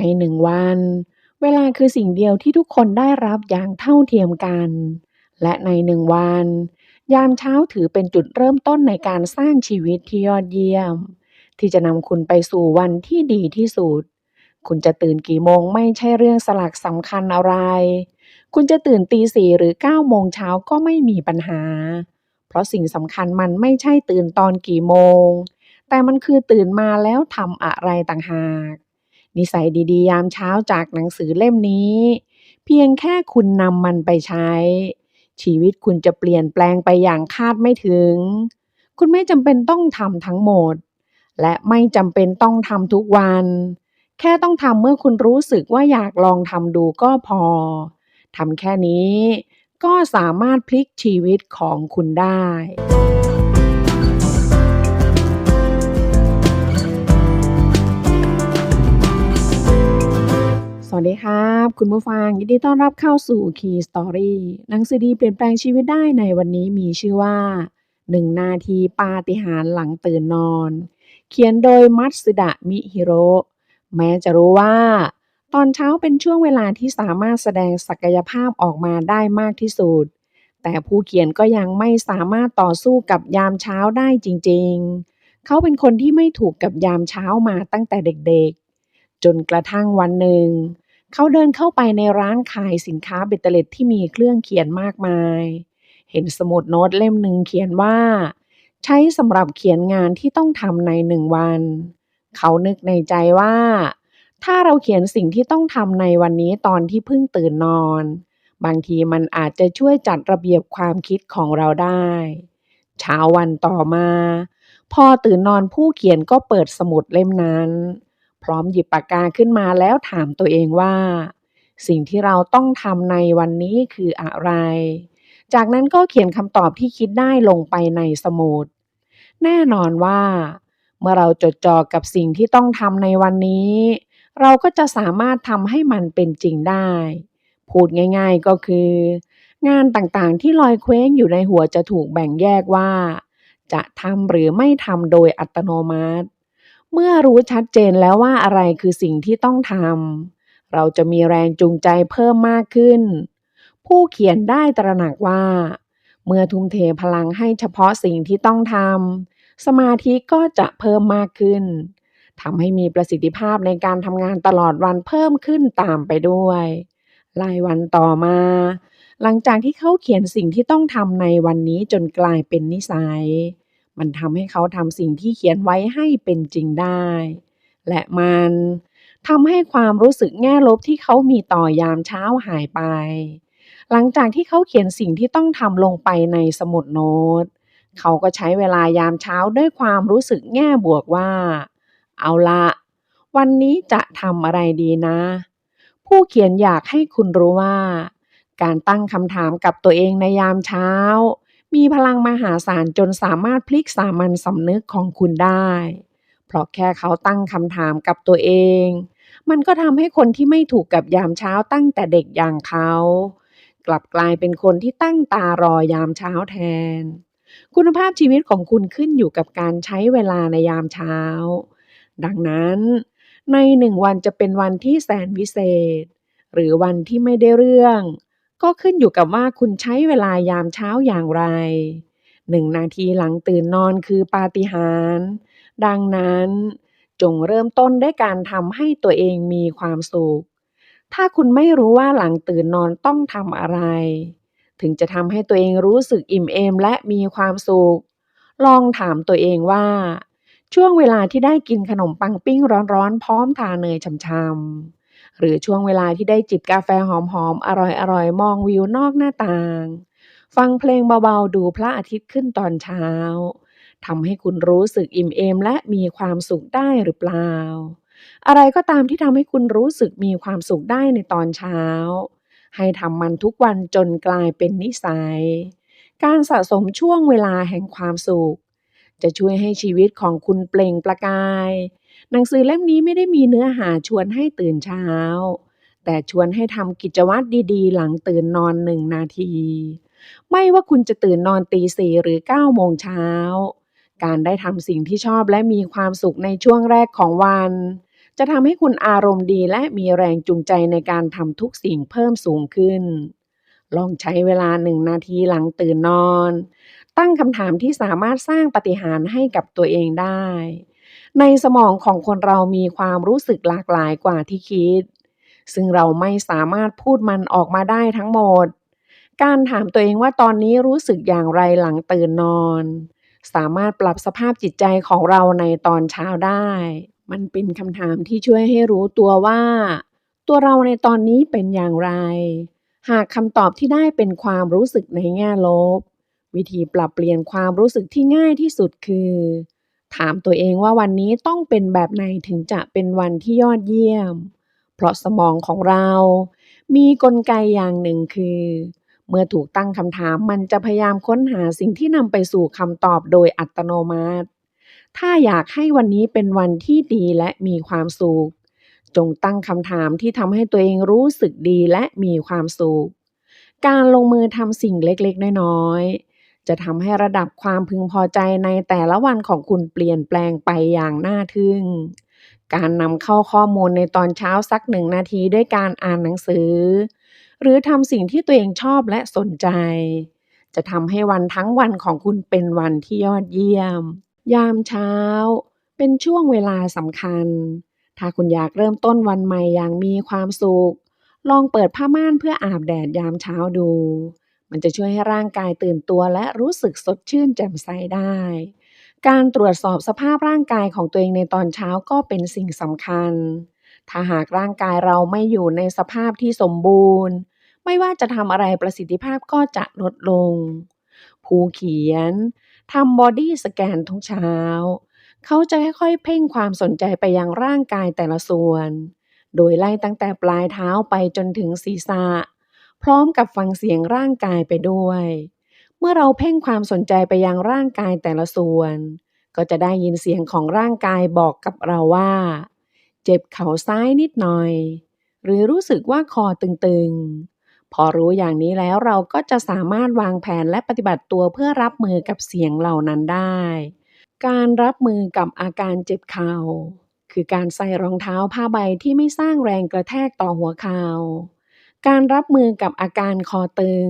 ในหนึ่งวัน เวลาคือสิ่งเดียวที่ทุกคนได้รับอย่างเท่าเทียมกัน และในหนึ่งวัน ยามเช้าถือเป็นจุดเริ่มต้นในการสร้างชีวิตที่ยอดเยี่ยม ที่จะนำคุณไปสู่วันที่ดีที่สุด คุณจะตื่นกี่โมงไม่ใช่เรื่องสลักสำคัญอะไร คุณจะตื่นตีสี่หรือเก้าโมงเช้าก็ไม่มีปัญหา เพราะสิ่งสำคัญมันไม่ใช่ตื่นตอนกี่โมงแต่มันคือตื่นมาแล้วทำอะไรต่างหาก นิสัยดีๆ ยามเช้าจากหนังสือเล่มนี้ เพียงแค่คุณนำมันไปใช้ ชีวิตคุณจะเปลี่ยนแปลงไปอย่างคาดไม่ถึง คุณไม่จำเป็นต้องทำทั้งหมด และไม่จำเป็นต้องทำทุกวัน แค่ต้องทำเมื่อคุณรู้สึกว่าอยากลองทำดูก็พอทำแค่นี้ก็สามารถพลิกชีวิตของคุณได้ วัสดีครับ คุณผู้ฟังยินดีต้อนรับเข้าสู่ Key Story หนังสือดีเปลี่ยนแปลงชีวิตได้ในวันนี้มีชื่อว่า 1 นาทีปาฏิหาริย์หลังตื่นนอน เขียนโดยมัตสึดะมิฮิโร่แม้จะรู้ว่า ตอนเช้าเป็นช่วงเวลาที่สามารถแสดงศักยภาพออกมาได้มากที่สุด แต่ผู้เขียนก็ยังไม่สามารถต่อสู้กับยามเช้าได้จริงๆ เขาเป็นคนที่ไม่ถูกกับยามเช้ามาตั้งแต่เด็กๆจนกระทั่งวันหนึ่ง เขาเดินเข้าไปในร้านขายสินค้าเบ็ดเตล็ดที่มีเครื่องเขียนมากมาย เห็นสมุดโน้ตเล่มหนึ่งเขียนว่า ใช้สำหรับเขียนงานที่ต้องทำในหนึ่งวัน เขานึกในใจว่า ถ้าเราเขียนสิ่งที่ต้องทำในวันนี้ตอนที่เพิ่งตื่นนอน บางทีมันอาจจะช่วยจัดระเบียบความคิดของเราได้ เช้าวันต่อมา พอตื่นนอนผู้เขียนก็เปิดสมุดเล่มนั้น พร้อมหยิบปากกาขึ้นมาแล้วถามตัวเองว่า สิ่งที่เราต้องทำในวันนี้คืออะไร จากนั้นก็เขียนคำตอบที่คิดได้ลงไปในสมุด แน่นอนว่า เมื่อเราจดจ่อกับสิ่งที่ต้องทำในวันนี้ เราก็จะสามารถทำให้มันเป็นจริงได้ พูดง่าย ๆก็คือ งานต่างๆที่ลอยเคว้งอยู่ในหัวจะถูกแบ่งแยกว่า จะทำหรือไม่ทำโดยอัตโนมัติ เมื่อรู้ชัดเจนแล้วว่าอะไรคือสิ่งที่ต้องทำเราจะมีแรงจูงใจเพิ่มมากขึ้น ผู้เขียนได้ตระหนักว่า เมื่อทุ่มเทพลังให้เฉพาะสิ่งที่ต้องทำสมาธิก็จะเพิ่มมากขึ้นทำให้มีประสิทธิภาพในการทำงานตลอดวันเพิ่มขึ้นตามไปด้วยรายวันต่อมา หลังจากที่เขาเขียนสิ่งที่ต้องทำในวันนี้จนกลายเป็นนิสัย มันทำให้เขาทำสิ่งที่เขียนไว้ให้เป็นจริงได้ และมันทำให้ความรู้สึกแง่ลบที่เขามีต่อยามเช้าหายไป หลังจากที่เขาเขียนสิ่งที่ต้องทำลงไปในสมุดโน้ต เขาก็ใช้เวลายามเช้าด้วยความรู้สึกแง่บวกว่า เอาละวันนี้จะทำอะไรดีนะ ผู้เขียนอยากให้คุณรู้ว่า การตั้งคำถามกับตัวเองในยามเช้า มีพลังมหาศาลจนสามารถพลิกสามัญสำนึกของคุณได้ เพราะแค่เขาตั้งคำถามกับตัวเอง มันก็ทำให้คนที่ไม่ถูกกับยามเช้าตั้งแต่เด็กอย่างเขา กลับกลายเป็นคนที่ตั้งตารอยามเช้าแทน คุณภาพชีวิตของคุณขึ้นอยู่กับการใช้เวลาในยามเช้า ดังนั้น ในหนึ่งวันจะเป็นวันที่แสนวิเศษ หรือวันที่ไม่ได้เรื่อง ก็ขึ้นอยู่กับว่าคุณใช้เวลายามเช้าอย่างไรหนึ่งนาทีหลังตื่นนอนคือปาฏิหาริย์ ดังนั้น จงเริ่มต้นด้วยการทำให้ตัวเองมีความสุข ถ้าคุณไม่รู้ว่าหลังตื่นนอนต้องทำอะไร ถึงจะทำให้ตัวเองรู้สึกอิ่มเอมและมีความสุข ลองถามตัวเองว่า ช่วงเวลาที่ได้กินขนมปังปิ้งร้อนๆ พร้อมทาเนยช่ำๆ หรือช่วงเวลาที่ได้จิบกาแฟหอมๆ อร่อยๆ มองวิวนอกหน้าต่าง ฟังเพลงเบาๆ ดูพระอาทิตย์ขึ้นตอนเช้าทำให้คุณรู้สึกอิ่มเอมและมีความสุขได้หรือเปล่า อะไรก็ตามที่ทำให้คุณรู้สึกมีความสุขได้ในตอนเช้า ให้ทำมันทุกวันจนกลายเป็นนิสัย การสะสมช่วงเวลาแห่งความสุข จะช่วยให้ชีวิตของคุณเปล่งประกาย หนังสือเล่มนี้ไม่ได้มีเนื้อหาชวนให้ตื่นเช้า แต่ชวนให้ทำกิจวัตรดีๆ หลังตื่นนอนหนึ่งนาที ไม่ว่าคุณจะตื่นนอนตีสี่หรือเก้าโมงเช้า การได้ทำสิ่งที่ชอบและมีความสุขในช่วงแรกของวัน จะทำให้คุณอารมณ์ดีและมีแรงจูงใจในการทำทุกสิ่งเพิ่มสูงขึ้น ลองใช้เวลาหนึ่งนาทีหลังตื่นนอน ตั้งคำถามที่สามารถสร้างปฏิหารให้กับตัวเองได้ ในสมองของคนเรามีความรู้สึกหลากหลายกว่าที่คิด ซึ่งเราไม่สามารถพูดมันออกมาได้ทั้งหมด การถามตัวเองว่าตอนนี้รู้สึกอย่างไรหลังตื่นนอน สามารถปรับสภาพจิตใจของเราในตอนเช้าได้ มันเป็นคำถามที่ช่วยให้รู้ตัวว่า ตัวเราในตอนนี้เป็นอย่างไร หากคำตอบที่ได้เป็นความรู้สึกในแง่ลบ วิธีปรับเปลี่ยนความรู้สึกที่ง่ายที่สุดคือ ถามตัวเองว่าวันนี้ต้องเป็นแบบไหนถึงจะเป็นวันที่ยอดเยี่ยม เพราะสมองของเรา มีกลไกอย่างหนึ่งคือ เมื่อถูกตั้งคำถามมันจะพยายามค้นหาสิ่งที่นำไปสู่คำตอบโดยอัตโนมัติ ถ้าอยากให้วันนี้เป็นวันที่ดีและมีความสุข จงตั้งคำถามที่ทำให้ตัวเองรู้สึกดีและมีความสุข การลงมือทำสิ่งเล็กๆ น้อยๆ จะทำให้ระดับความพึงพอใจในแต่ละวันของคุณเปลี่ยนแปลงไปอย่างน่าทึ่ง การนำเข้าข้อมูลในตอนเช้าสักหนึ่งนาทีด้วยการอ่านหนังสือ หรือทำสิ่งที่ตัวเองชอบและสนใจ จะทำให้วันทั้งวันของคุณเป็นวันที่ยอดเยี่ยม ยามเช้า เป็นช่วงเวลาสำคัญ ถ้าคุณอยากเริ่มต้นวันใหม่อย่างมีความสุขลองเปิดผ้าม่านเพื่ออาบแดดยามเช้าดู มันจะช่วยให้ร่างกายตื่นตัวและรู้สึกสดชื่นแจ่มใสได้ การตรวจสอบสภาพร่างกายของตัวเองในตอนเช้าก็เป็นสิ่งสำคัญ ถ้าหากร่างกายเราไม่อยู่ในสภาพที่สมบูรณ์ ไม่ว่าจะทำอะไรประสิทธิภาพก็จะลดลง ผู้เขียนทำบอดี้สแกนทุกเช้า เขาจะค่อยๆเพ่งความสนใจไปยังร่างกายแต่ละส่วน โดยไล่ตั้งแต่ปลายเท้าไปจนถึงศีรษะ พร้อมกับฟังเสียงร่างกายไปด้วย เมื่อเราเพ่งความสนใจไปยังร่างกายแต่ละส่วน ก็จะได้ยินเสียงของร่างกายบอกกับเราว่า เจ็บเข่าซ้ายนิดหน่อย หรือรู้สึกว่าคอตึงๆ พอรู้อย่างนี้แล้วเราก็จะสามารถวางแผนและปฏิบัติตัวเพื่อรับมือกับเสียงเหล่านั้นได้ การรับมือกับอาการเจ็บเข่าคือการใส่รองเท้าผ้าใบที่ไม่สร้างแรงกระแทกต่อหัวเข่า การรับมือกับอาการคอตึง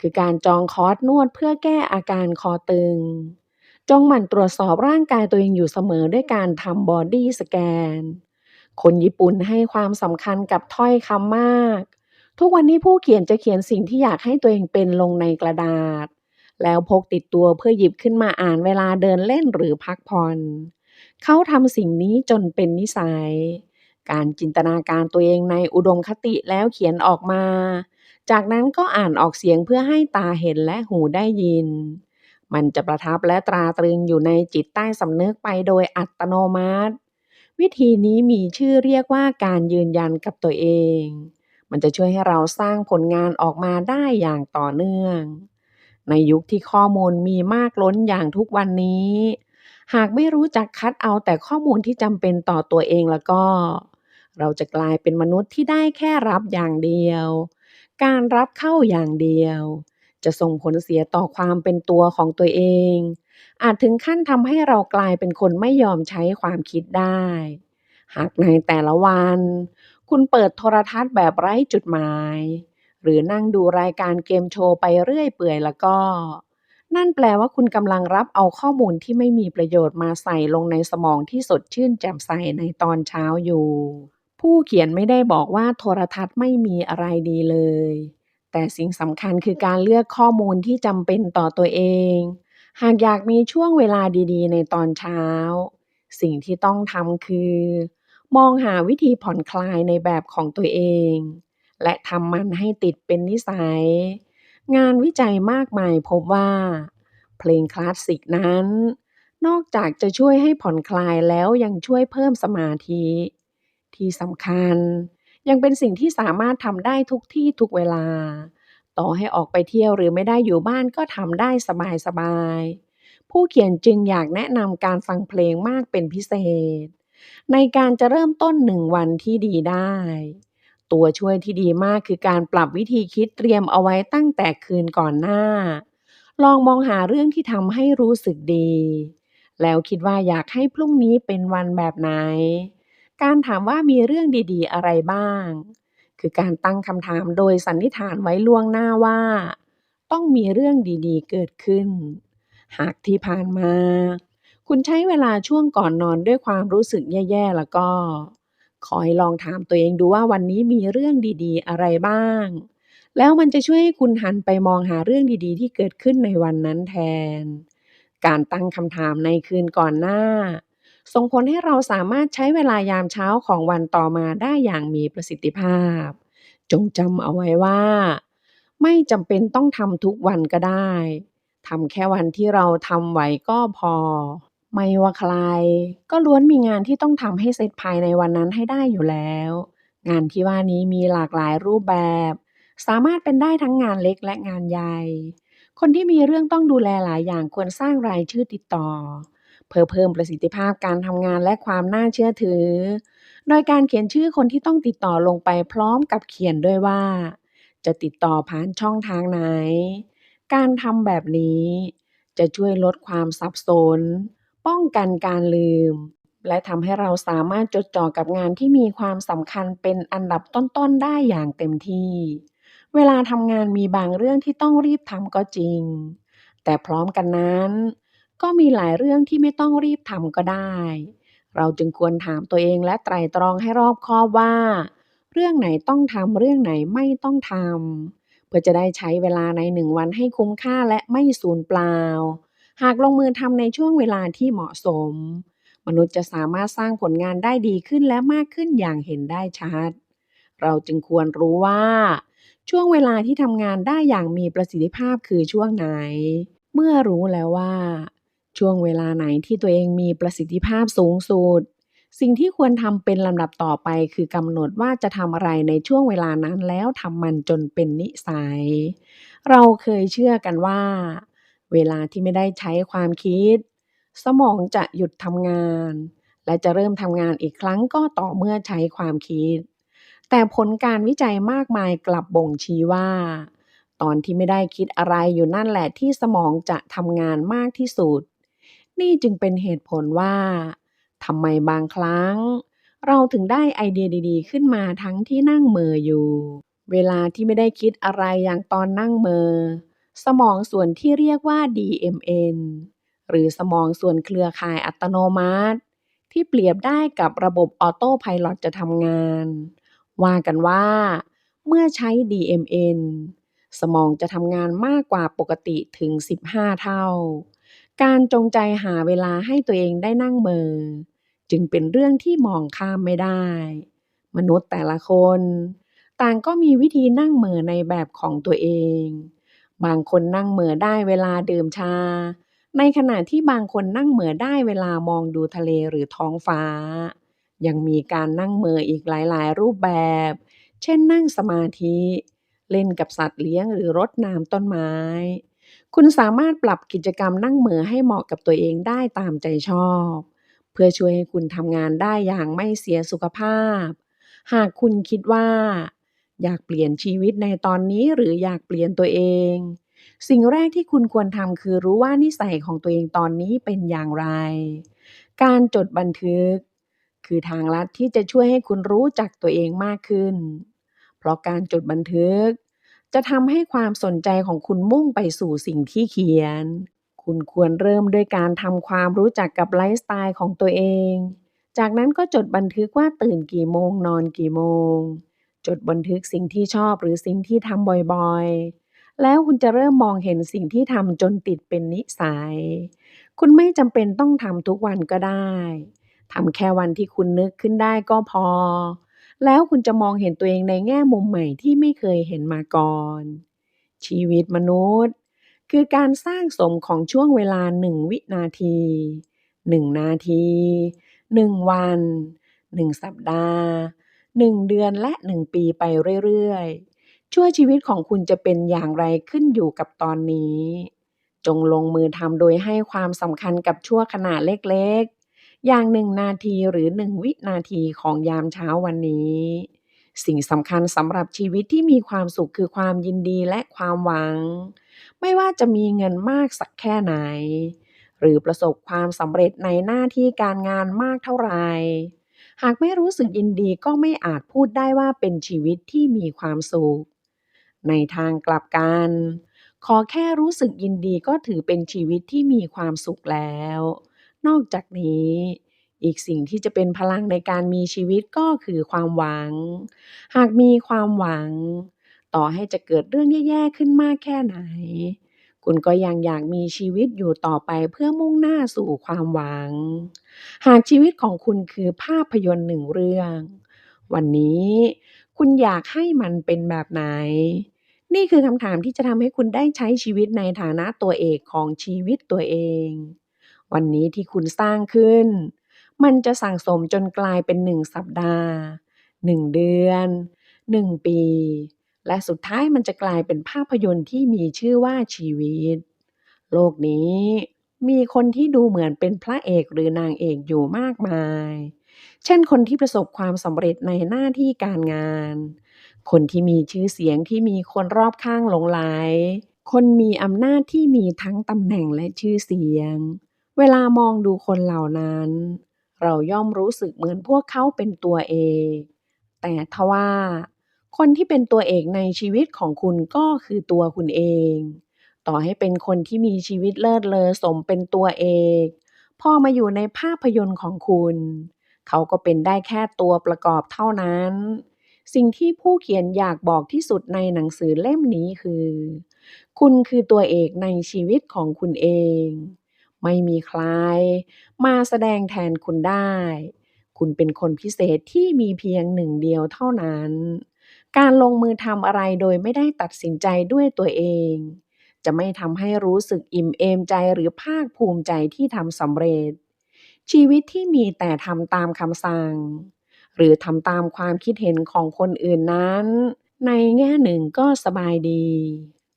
คือการจองคอร์สนวดเพื่อแก้อาการคอตึง จงหมั่นตรวจสอบร่างกายตัวเองอยู่เสมอด้วยการทำบอดี้สแกน คนญี่ปุ่นให้ความสำคัญกับถ้อยคำมาก ทุกวันนี้ผู้เขียนจะเขียนสิ่งที่อยากให้ตัวเองเป็นลงในกระดาษ แล้วพกติดตัวเพื่อหยิบขึ้นมาอ่านเวลาเดินเล่นหรือพักผ่อน เขาทำสิ่งนี้จนเป็นนิสัย การจินตนาการตัวเองในอุดมคติแล้วเขียนออกมา จากนั้นก็อ่านออกเสียงเพื่อให้ตาเห็นและหูได้ยิน มันจะประทับและตราตรึงอยู่ในจิตใต้สำนึกไปโดยอัตโนมัติ วิธีนี้มีชื่อเรียกว่าการยืนยันกับตัวเอง มันจะช่วยให้เราสร้างผลงานออกมาได้อย่างต่อเนื่อง ในยุคที่ข้อมูลมีมากล้นอย่างทุกวันนี้ หากไม่รู้จักคัดเอาแต่ข้อมูลที่จำเป็นต่อตัวเองแล้วก็ เราจะกลายเป็นมนุษย์ที่ได้แค่รับอย่างเดียว การรับเข้าอย่างเดียว จะส่งผลเสียต่อความเป็นตัวของตัวเอง อาจถึงขั้นทำให้เรากลายเป็นคนไม่ยอมใช้ความคิดได้ หากในแต่ละวัน คุณเปิดโทรทัศน์แบบไร้จุดหมาย หรือนั่งดูรายการเกมโชว์ไปเรื่อยเปื่อยแล้วก็นั่นแปลว่าคุณกำลังรับเอาข้อมูลที่ไม่มีประโยชน์มาใส่ลงในสมองที่สดชื่นแจ่มใสในตอนเช้าอยู่ ผู้เขียนไม่ได้บอกว่าโทรทัศน์ไม่มีอะไรดีเลย แต่สิ่งสำคัญคือการเลือกข้อมูลที่จำเป็นต่อตัวเอง หากอยากมีช่วงเวลาดีๆ ในตอนเช้า สิ่งที่ต้องทำคือ มองหาวิธีผ่อนคลายในแบบของตัวเอง และทำมันให้ติดเป็นนิสัย งานวิจัยมากมายพบว่า เพลงคลาสสิกนั้น นอกจากจะช่วยให้ผ่อนคลายแล้วยังช่วยเพิ่มสมาธิ ที่สำคัญ ยังเป็นสิ่งที่สามารถทำได้ทุกที่ทุกเวลา ต่อให้ออกไปเที่ยวหรือไม่ได้อยู่บ้านก็ทำได้สบายๆผู้เขียนจึงอยากแนะนำการฟังเพลงมากเป็นพิเศษ ในการจะเริ่มต้นหนึ่งวันที่ดีได้ ตัวช่วยที่ดีมากคือการปรับวิธีคิดเตรียมเอาไว้ตั้งแต่คืนก่อนหน้า ลองมองหาเรื่องที่ทำให้รู้สึกดีแล้วคิดว่าอยากให้พรุ่งนี้เป็นวันแบบไหน การถามว่ามีเรื่องดีๆ อะไรบ้าง คือการตั้งคำถามโดยสันนิษฐานไว้ล่วงหน้าว่า ต้องมีเรื่องดีๆ เกิดขึ้น หากที่ผ่านมา คุณใช้เวลาช่วงก่อนนอนด้วยความรู้สึกแย่ๆ แล้วก็ ขอให้ลองถามตัวเองดูว่าวันนี้มีเรื่องดีๆ อะไรบ้าง แล้วมันจะช่วยให้คุณหันไปมองหาเรื่องดีๆ ที่เกิดขึ้นในวันนั้นแทน การตั้งคำถามในคืนก่อนหน้า ส่งผลให้เราสามารถใช้เวลายามเช้าของวันต่อมาได้อย่างมีประสิทธิภาพ จงจำเอาไว้ว่า ไม่จำเป็นต้องทำทุกวันก็ได้ทำแค่วันที่เราทำไหวก็พอ ไม่ว่าใคร ก็ล้วนมีงานที่ต้องทำให้เสร็จภายในวันนั้นให้ได้อยู่แล้ว งานที่ว่านี้มีหลากหลายรูปแบบ สามารถเป็นได้ทั้งงานเล็กและงานใหญ่ คนที่มีเรื่องต้องดูแลหลายอย่างควรสร้างรายชื่อติดต่อ เพื่อเพิ่มประสิทธิภาพการทำงานและความน่าเชื่อถือ โดยการเขียนชื่อคนที่ต้องติดต่อลงไปพร้อมกับเขียนด้วยว่า จะติดต่อผ่านช่องทางไหน การทำแบบนี้ จะช่วยลดความสับสน ป้องกันการลืม และทำให้เราสามารถจดจ่อกับงานที่มีความสำคัญเป็นอันดับต้นๆได้อย่างเต็มที่เวลาทำงานมีบางเรื่องที่ต้องรีบทำก็จริง แต่พร้อมกันนั้น ก็มีหลายเรื่องที่ไม่ต้องรีบทำก็ได้ เราจึงควรถามตัวเองและไตร่ตรองให้รอบคอบว่า เรื่องไหนต้องทำเรื่องไหนไม่ต้องทำเพื่อจะได้ใช้เวลาใน1วันให้คุ้มค่าและไม่สูญเปล่า หากลงมือทำในช่วงเวลาที่เหมาะสม มนุษย์จะสามารถสร้างผลงานได้ดีขึ้นและมากขึ้นอย่างเห็นได้ชัด เราจึงควรรู้ว่า ช่วงเวลาที่ทำงานได้อย่างมีประสิทธิภาพคือช่วงไหน เมื่อรู้แล้วว่า ช่วงเวลาไหนที่ตัวเองมีประสิทธิภาพสูงสุด สิ่งที่ควรทำเป็นลำดับต่อไป คือกำหนดว่าจะทำอะไรในช่วงเวลานั้นแล้วทำมันจนเป็นนิสัย เราเคยเชื่อกันว่า เวลาที่ไม่ได้ใช้ความคิด สมองจะหยุดทำงาน และจะเริ่มทำงานอีกครั้งก็ต่อเมื่อใช้ความคิด แต่ผลการวิจัยมากมายกลับบ่งชี้ว่าตอนที่ไม่ได้คิดอะไรอยู่นั่นแหละที่สมองจะทำงานมากที่สุด นี่จึงเป็นเหตุผลว่าทำไมบางครั้ง เราถึงได้ไอเดียดีๆ ขึ้นมาทั้งที่นั่งเมออยู่ เวลาที่ไม่ได้คิดอะไรอย่างตอนนั่งเมอ สมองส่วนที่เรียกว่า DMN หรือสมองส่วนเครือข่ายอัตโนมัติ ที่เปรียบได้กับระบบออโตไพลอตจะทำงาน ว่ากันว่า เมื่อใช้ DMN สมองจะทำงานมากกว่าปกติถึง 15 เท่า การจงใจหาเวลาให้ตัวเองได้นั่งเมอจึงเป็นเรื่องที่มองข้ามไม่ได้ มนุษย์แต่ละคน ต่างก็มีวิธีนั่งเมอในแบบของตัวเอง บางคนนั่งเมอได้เวลาดื่มชา ในขณะที่บางคนนั่งเหมอได้เวลามองดูทะเลหรือท้องฟ้า ยังมีการนั่งเมออีกหลายๆ รูปแบบ เช่นนั่งสมาธิ เล่นกับสัตว์เลี้ยงหรือรดน้ำต้นไม้ คุณสามารถปรับกิจกรรมนั่งเหม่อให้เหมาะกับตัวเองได้ตามใจชอบ เพื่อช่วยให้คุณทำงานได้อย่างไม่เสียสุขภาพ หากคุณคิดว่า อยากเปลี่ยนชีวิตในตอนนี้หรืออยากเปลี่ยนตัวเอง สิ่งแรกที่คุณควรทำคือรู้ว่านิสัยของตัวเองตอนนี้เป็นอย่างไร การจดบันทึก คือทางลัดที่จะช่วยให้คุณรู้จักตัวเองมากขึ้น เพราะการจดบันทึก จะทำให้ความสนใจของคุณมุ่งไปสู่สิ่งที่เขียน คุณควรเริ่มด้วยการทำความรู้จักกับไลฟ์สไตล์ของตัวเอง จากนั้นก็จดบันทึกว่าตื่นกี่โมงนอนกี่โมง จดบันทึกสิ่งที่ชอบหรือสิ่งที่ทำบ่อยๆ แล้วคุณจะเริ่มมองเห็นสิ่งที่ทำจนติดเป็นนิสัย คุณไม่จำเป็นต้องทำทุกวันก็ได้ทำแค่วันที่คุณนึกขึ้นได้ก็พอ แล้วคุณจะมองเห็นตัวเองในแง่มุมใหม่ที่ไม่เคยเห็นมาก่อน ชีวิตมนุษย์ คือการสร้างสมของช่วงเวลา1วินาที1นาที1วัน1สัปดาห์1เดือนและ1ปีไปเรื่อยๆ ชั่วชีวิตของคุณจะเป็นอย่างไรขึ้นอยู่กับตอนนี้ จงลงมือทำโดยให้ความสำคัญกับชั่วขณะเล็กๆ อย่าง1นาทีหรือ1วินาทีของยามเช้าวันนี้ สิ่งสำคัญสำหรับชีวิตที่มีความสุขคือความยินดีและความหวัง ไม่ว่าจะมีเงินมากสักแค่ไหน หรือประสบความสำเร็จในหน้าที่การงานมากเท่าไรหากไม่รู้สึกยินดีก็ไม่อาจพูดได้ว่าเป็นชีวิตที่มีความสุข ในทางกลับกัน ขอแค่รู้สึกยินดีก็ถือเป็นชีวิตที่มีความสุขแล้ว นอกจากนี้ อีกสิ่งที่จะเป็นพลังในการมีชีวิตก็คือความหวัง หากมีความหวัง ต่อให้จะเกิดเรื่องแย่ๆขึ้นมากแค่ไหน คุณก็ยังอยากมีชีวิตอยู่ต่อไปเพื่อมุ่งหน้าสู่ความหวัง หากชีวิตของคุณคือภาพยนตร์หนึ่งเรื่อง วันนี้คุณอยากให้มันเป็นแบบไหนนี่คือคำถามที่จะทำให้คุณได้ใช้ชีวิตในฐานะตัวเอกของชีวิตตัวเอง วันนี้ที่คุณสร้างขึ้น มันจะสั่งสมจนกลายเป็นหนึ่งสัปดาห์หนึ่งเดือนหนึ่งปี และสุดท้ายมันจะกลายเป็นภาพยนตร์ที่มีชื่อว่าชีวิต โลกนี้มีคนที่ดูเหมือนเป็นพระเอกหรือนางเอกอยู่มากมาย เช่นคนที่ประสบความสำเร็จในหน้าที่การงาน คนที่มีชื่อเสียงที่มีคนรอบข้างหลงไหล คนมีอำนาจที่มีทั้งตำแหน่งและชื่อเสียง เวลามองดูคนเหล่านั้น เราย่อมรู้สึกเหมือนพวกเขาเป็นตัวเอกแต่ทว่า คนที่เป็นตัวเอกในชีวิตของคุณก็คือตัวคุณเอง ต่อให้เป็นคนที่มีชีวิตเลิศเลอสมเป็นตัวเอกพอมาอยู่ในภาพยนตร์ของคุณ เขาก็เป็นได้แค่ตัวประกอบเท่านั้น สิ่งที่ผู้เขียนอยากบอกที่สุดในหนังสือเล่มนี้คือ คุณคือตัวเอกในชีวิตของคุณเอง ไม่มีใคร มาแสดงแทนคุณได้ คุณเป็นคนพิเศษที่มีเพียงหนึ่งเดียวเท่านั้น การลงมือทำอะไรโดยไม่ได้ตัดสินใจด้วยตัวเอง จะไม่ทำให้รู้สึกอิ่มเอมใจหรือภาคภูมิใจที่ทำสำเร็จ ชีวิตที่มีแต่ทำตามคำสั่ง หรือทำตามความคิดเห็นของคนอื่นนั้น ในแง่หนึ่งก็สบายดี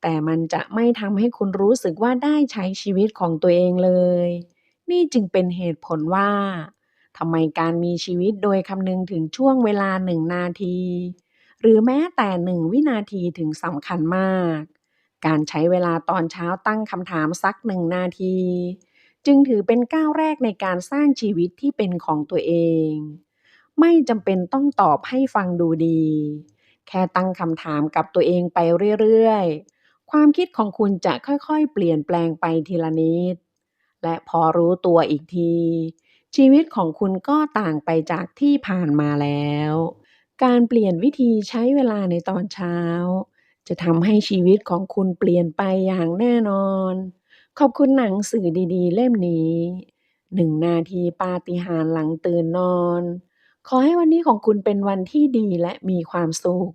แต่มันจะไม่ทำให้คุณรู้สึกว่าได้ใช้ชีวิตของตัวเองเลย นี่จึงเป็นเหตุผลว่าทำไมการมีชีวิตโดยคำนึงถึงช่วงเวลาหนึ่งนาที หรือแม้แต่หนึ่งวินาทีถึงสำคัญมาก การใช้เวลาตอนเช้าตั้งคำถามสักหนึ่งนาที จึงถือเป็นก้าวแรกในการสร้างชีวิตที่เป็นของตัวเอง ไม่จำเป็นต้องตอบให้ฟังดูดี แค่ตั้งคำถามกับตัวเองไปเรื่อยๆ ความคิดของคุณจะค่อยๆ เปลี่ยนแปลงไปทีละนิด และพอรู้ตัวอีกที ชีวิตของคุณก็ต่างไปจากที่ผ่านมาแล้ว การเปลี่ยนวิธีใช้เวลาในตอนเช้า จะทำให้ชีวิตของคุณเปลี่ยนไปอย่างแน่นอน ขอบคุณหนังสือดีๆ เล่มนี้หนึ่งนาทีปาฏิหาริย์หลังตื่นนอน ขอให้วันนี้ของคุณเป็นวันที่ดีและมีความสุข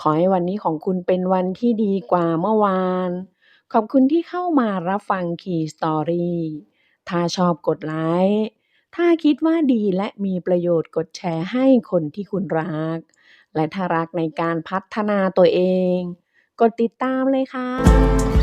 ขอให้วันนี้ของคุณเป็นวันที่ดีกว่าเมื่อวาน ขอบคุณที่เข้ามารับฟังคีสตอรี่ถ้าชอบกดไลค์ถ้าคิดว่าดีและมีประโยชน์กดแชร์ให้คนที่คุณรัก และถ้ารักในการพัฒนาตัวเอง กดติดตามเลยค่ะ